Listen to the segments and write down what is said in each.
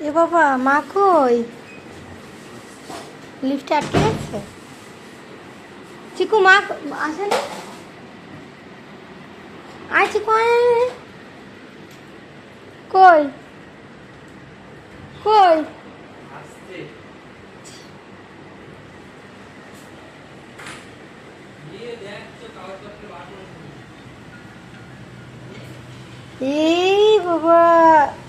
এ বাবা, মা কই? লিফটে আটকে গেছে? চিকু, মা ক- আসেনি আয় চিকু। কই? কই? এই বাবা।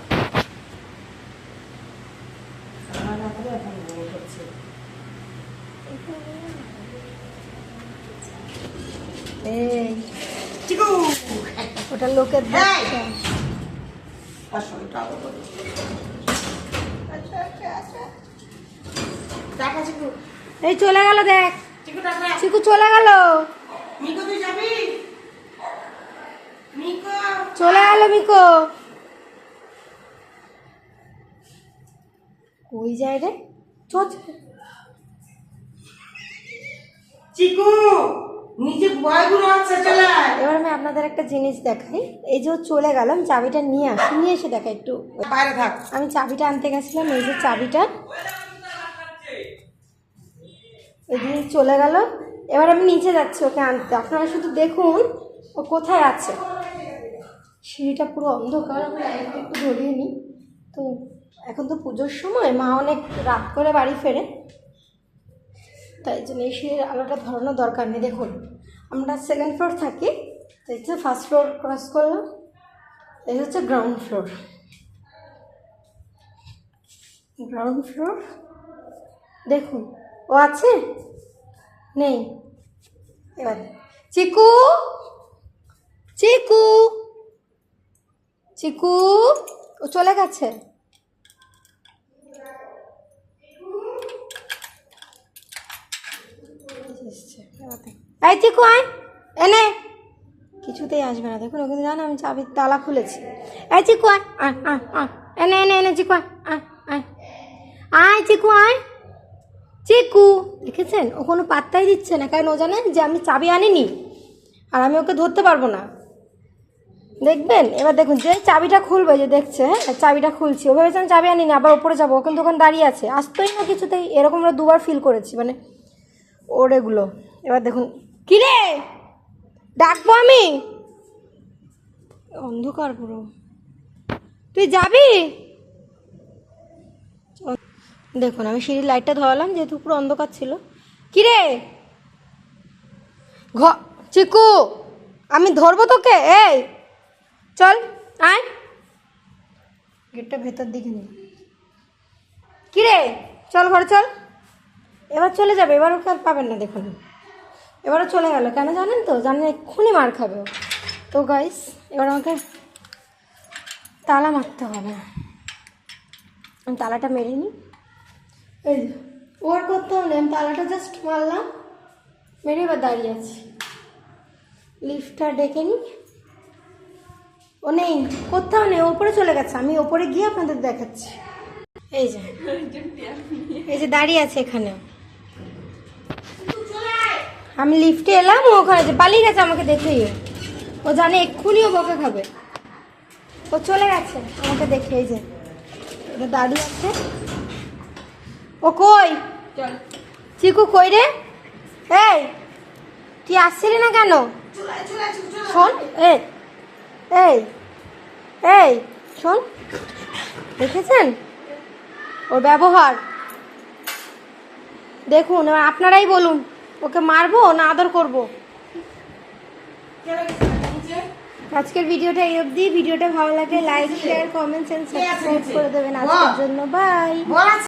এই। চিকু! ওটা লোকের। আচ্ছা, আচ্ছা, আচ্ছা। এই চলে গেল দেখ। চিকু চলে গেল। চলে গেল মিকো। কই যায় রে? চোচ চিকু নিচে বয়গুলো আছে চলে। এবার আমি আপনাদের একটা জিনিস দেখাই। এই যে চলে গেলাম চাবিটা নিয়ে আসি নিয়ে এসে দেখা একটু। বাইরে থাক। আমি চাবিটা আনতে গেছিলাম এই যে চাবিটা। এদিকে চলে গেল। এবার আমি নিচে যাচ্ছি ওকে আনতে। আপনারা শুধু দেখুন ও কোথায় আছে। সিঁড়িটা পুরো অন্ধকার আমি লাইটটা একটু ধরিয়ে নিই। তো এখন তো পুজোর সময় মা অনেক রাত করে বাড়ি ফেরে। তাই জন্য এই সিঁড়ির আলোটা ধরানোর দরকার নেই। দেখুন, আমরা সেকেন্ড ফ্লোর থাকি এই যে ফার্স্ট ফ্লোর ক্রস করলাম, এই হচ্ছে গ্রাউন্ড ফ্লোর গ্রাউন্ড ফ্লোর দেখুন, ও আছে? নেই। এবার, চিকু! চিকু! চিকু! ও চলে গেছে? এই চিকু আয়। এনে কিছুতেই আসবে না। দেখুন, ওখানে জানো আমি চাবির তালা খুলেছি। এই চিকু আয়। এনে এনে এনে চিকু আয়। আয় আয়। চিকু আয়। চিকু, দেখেছেন? ও কোনো পাত্তাই দিচ্ছে না। কারণ ও জানে যে আমি চাবি আনিনি। আর আমি ওকে ধরতে পারব না। দেখবেন? এবার দেখুন, যে চাবিটা খুলবে, যে দেখছে হ্যাঁ চাবিটা খুলছি। ও ভেবেছেন চাবি আনিনি, আবার ওপরে যাব। ওখানে দোকান দাঁড়িয়ে আছে। আসতোই না কিছুতেই। এরকম আমরা দুবার ফিল করেছি। মানে ওর এগুলো এবার দেখুন, কিরে? ডাকবো আমি? অন্ধকার পুরো। তুই যাবি? দেখুন, আমি সিঁড়ির লাইটটা ধরালাম, যেহেতু পুরো অন্ধকার ছিল। কিরে? ঘ, চিকু, আমি ধরবো তোকে? এই, চল, আয়। গেটটা ভেতর দিকে নে। কিরে? চল ঘরে চল। এবার চলে যাবে এবার ওকে আর পাবেন না দেখুন। এবারও চলে গেল কেন জানেন তো? জানেন এক্ষুনি মার খাবে। তো গাইস এবার আমাকে তালা মারতে হবে। আমি তালাটা মেরে নিই। এই যে, ও আর করতে হবে আমি তালাটা জাস্ট মারলাম। মেরে এবার দাঁড়িয়ে আছি। লিফটটা ডেকে নিই। ও নেই কোথাও নেই ওপরে চলে গেছে। আমি ওপরে গিয়ে আপনাদের দেখাচ্ছি। এই যে এই যে দাঁড়িয়ে আছে এখানে। আমি লিফটে এলাম ও ওখানে যে পালিয়ে গেছে আমাকে দেখেই ও। জানে এক্ষুনি ও বকে খাবে। ও চলে গেছে আমাকে দেখে এই যে। এটা দাঁড়িয়ে আছে। ও কই? চিকু কই রে? এই তুই আসছিলি না কেন। শোন এই এই এই শোন। দেখেছেন? ওর ব্যবহার। দেখুন এবার আপনারাই বলুন। ওকে মারবো না আদর করব। আজকের ভিডিওটা এই অবধি। ভিডিওটা ভালো লাগে like share comments and subscribe করে দেবেন। আজকের জন্য বাই।